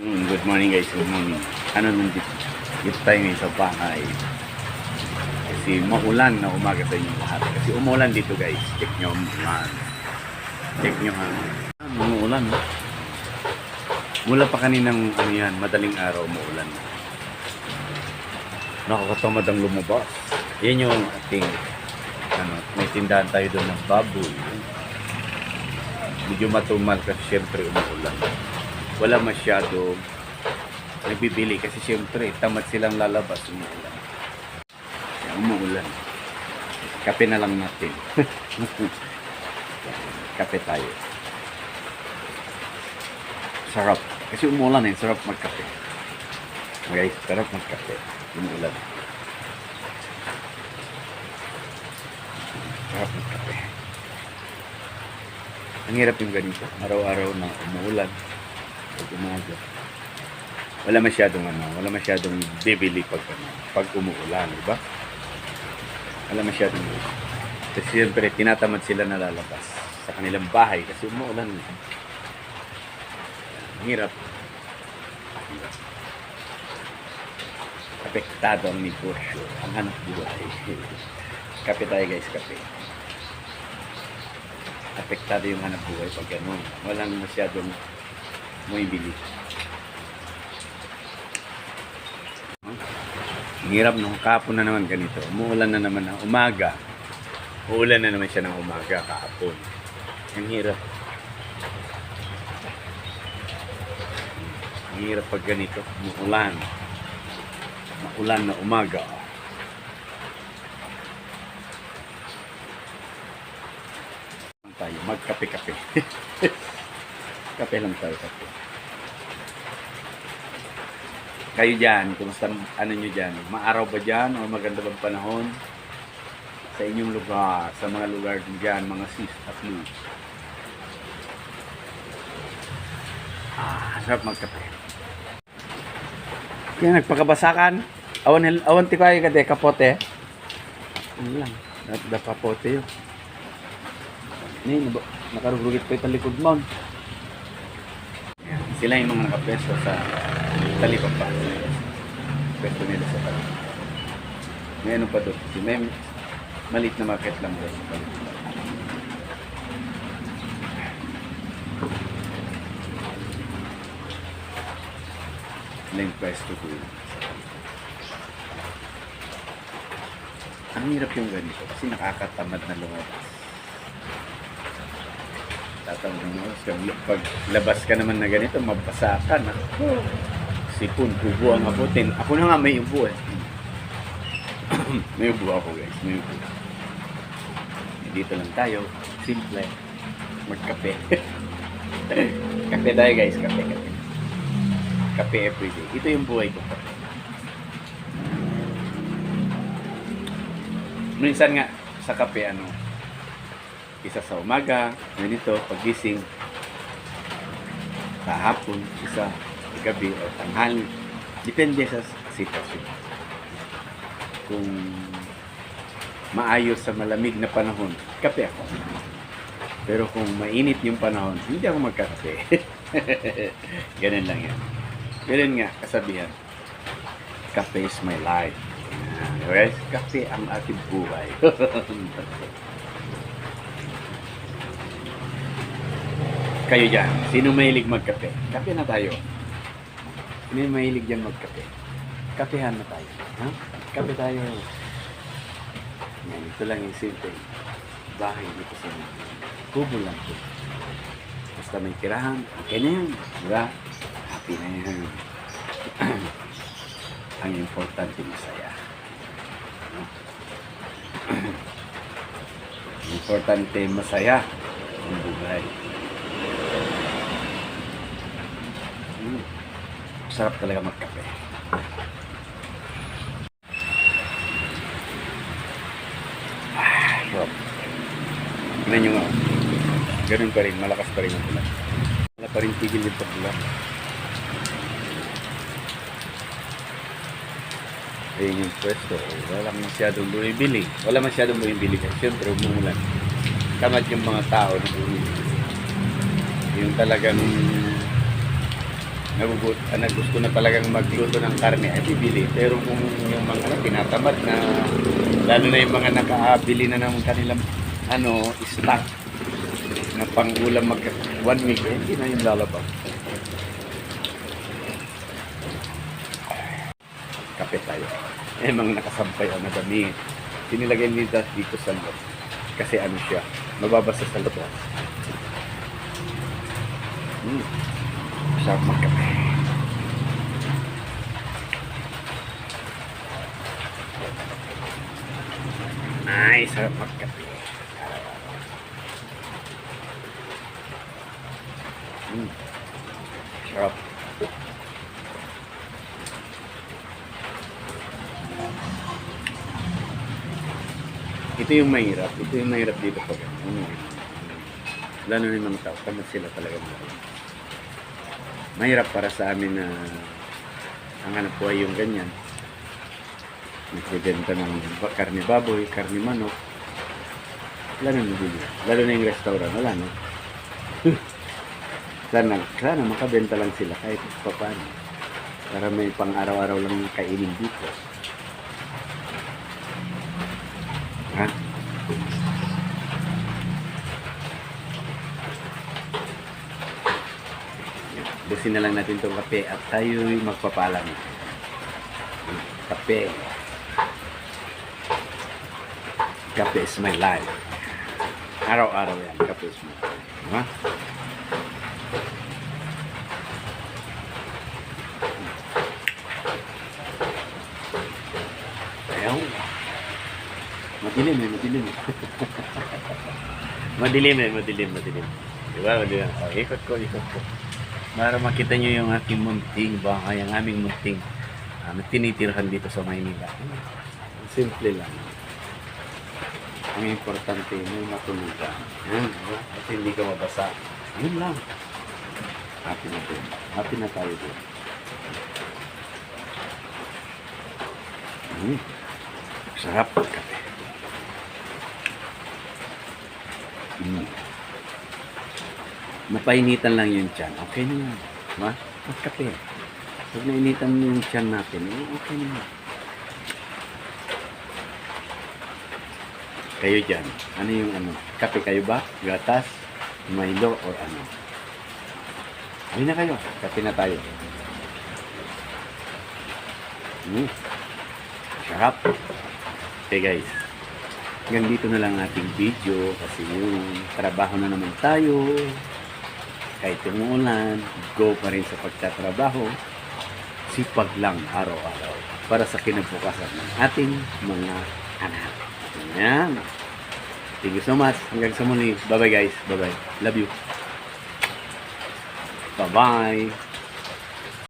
Mm, Good morning guys, good morning. Ano nandito? Dito tayo ngayon sa bahay. Kasi maulan na umaga sa inyong lahat. Kasi umulan dito guys. Check nyo umulan. Check nyo ha. Ah, Umuulan. Mula pa kaninang ano yan, madaling araw umuulan. Nakakatamad ang lumabas. Yan yung ating ano, may tindahan tayo doon ng baboy. Medyo matumal kasi syempre umuulan wala masyado nagbibili kasi siyempre tamad silang lalabas umuulan. Kaya umuulan. Kape na lang natin. Kape tayo. Sarap. Kasi umuulan eh. Sarap magkape. Guys, sarap magkape. Umuulan. Sarap magkape. Ang hirap yung ganito. Araw-araw na umuulan umaga. Wala masyadong ano, wala masyadong bibili pag ano, pag umuulan, di ba? Wala masyadong kasi siyempre tinatamad sila na lalabas sa kanilang bahay kasi umuulan. Ang hirap. Apektado ang negosyo, ang hanap buhay. kape tayo guys, kape. Apektado yung hanap buhay pag gano'n. Walang masyadong may bili. Ang hirap nung kapon na naman ganito. Umuulan na naman ng umaga. Uulan na naman siya ng umaga kahapon. Ang hirap. Ang hirap pag ganito. Umuulan. Maulan na umaga. tayo magkape-kape. kape lang tayo kape. Kayo dyan, kumusta ano nyo dyan? Maaraw ba dyan o maganda bang panahon? Sa inyong lugar, sa mga lugar dyan, mga sis at loose. Ah, sarap magkape. Kaya nagpakabasakan. Awan, awan ti kayo kade, kapote. Ano lang, da- da kapote yun. Nabo- nakarugugit pa itong likod mo. Sila yung mga nakapesto sa talipang pa. Pwesto nila sa talipang. May ano pa doon. May maliit na market lang doon. Sila yung pwesto doon. Ang hirap yung ganito kasi nakakatamad na lumabas. Tatawag mo, pag labas ka naman na ganito, mabasa ka na. Sipon, ubo ang abutin. Ako na nga may ubo eh. may ubo ako guys, may ubo. Dito lang tayo, simple, magkape. kape tayo guys, kape, kape. Kape everyday. Ito yung buhay ko. Minsan nga, sa kape, ano, isa sa umaga, ganito, pagising, sa hapon, isa, gabi o tanghali. Depende sa sitwasyon. Kung maayos sa malamig na panahon, kape ako. Pero kung mainit yung panahon, hindi ako magkakape. Ganun lang yan. Ganun nga, kasabihan. Kape is my life. Guys, kape ang ating buhay. Kayo dyan, sino mahilig magkape? Kape na tayo. Sino mahilig dyan magkape? Kapehan na tayo. Ha? Kape tayo. Yan, ito lang yung simple. Bahay dito sa mga. Kubo lang po. Basta may tirahan, okay na yan. Diba? Happy na yan. ang importante masaya. No? importante masaya ang buhay. Mm. Sarap talaga magkape. Ah, sarap. Tingnan nyo. Ganun pa rin. Malakas pa rin ang ulan. Wala pa rin tigil yung pagbulan. Ayun yung pwesto. Wala masyadong bumibili. Wala masyadong bumibili. Kasi syempre umuulan. Tamad yung mga tao na bumibili. Yung talagang nagugut, ah, na gusto na talagang magluto ng karne ay bibili. Pero kung yung mga ano, tinatamad na, lalo na yung mga nakaabili na ng kanilang ano, stock na pangulam mag one week, eh, hindi na yung lalabas. Kape tayo. Eh, mga nakasampay ang madami. Sinilagay nila dito sa loob. Kasi ano siya, mababasa sa loob. Mm. Sarap magkape. Ay, sarap magkape. Mm. Sarap. Ito yung mahirap. Ito yung mahirap dito pag ano. Lalo na yung mga tao. Tamad sila talaga. Mahirap para sa amin na ang hanap buhay yung ganyan. Nagbibenta ng karne baboy, karne manok. Wala na nabili. Lalo na yung restaurant. Wala na. sana, sana makabenta lang sila kahit pa paano. Para may pang araw-araw lang kainin dito. Ha? Busin na lang natin itong kape at tayo'y magpapalam. Kape. Kape is my life. Araw-araw yan. Kape is my life. Ayaw. Madilim eh, madilim eh. madilim eh, madilim, madilim. Di ba, madilim. Oh, ikot ko, ikot ko. Para makita nyo yung aking munting bahay, ang aming munting uh, tinitirhan dito sa Maynila. Simple lang. Ang importante, matulugan. Yan, di ba? At hindi ka mabasa. Yun lang. Happy na din. Happy na tayo din. Mm. Sarap kape. Mm. Napainitan lang yung tiyan. Okay na yan. Ma? Magkape. Pag nainitan mo yung tiyan natin, eh, okay na yan. Kayo dyan, ano yung ano? Kape kayo ba? Gatas? Milo? Or ano? Ay na kayo. Kape na tayo. Mm. Sarap. Okay guys. Hanggang dito na lang ating video kasi yung trabaho na naman tayo. Kahit umuulan, go pa rin sa pagtatrabaho. Sipag lang araw-araw para sa kinabukasan ng ating mga anak. Ayan. Thank you so much. Hanggang sa muli. Bye-bye guys. Bye-bye. Love you. Bye-bye.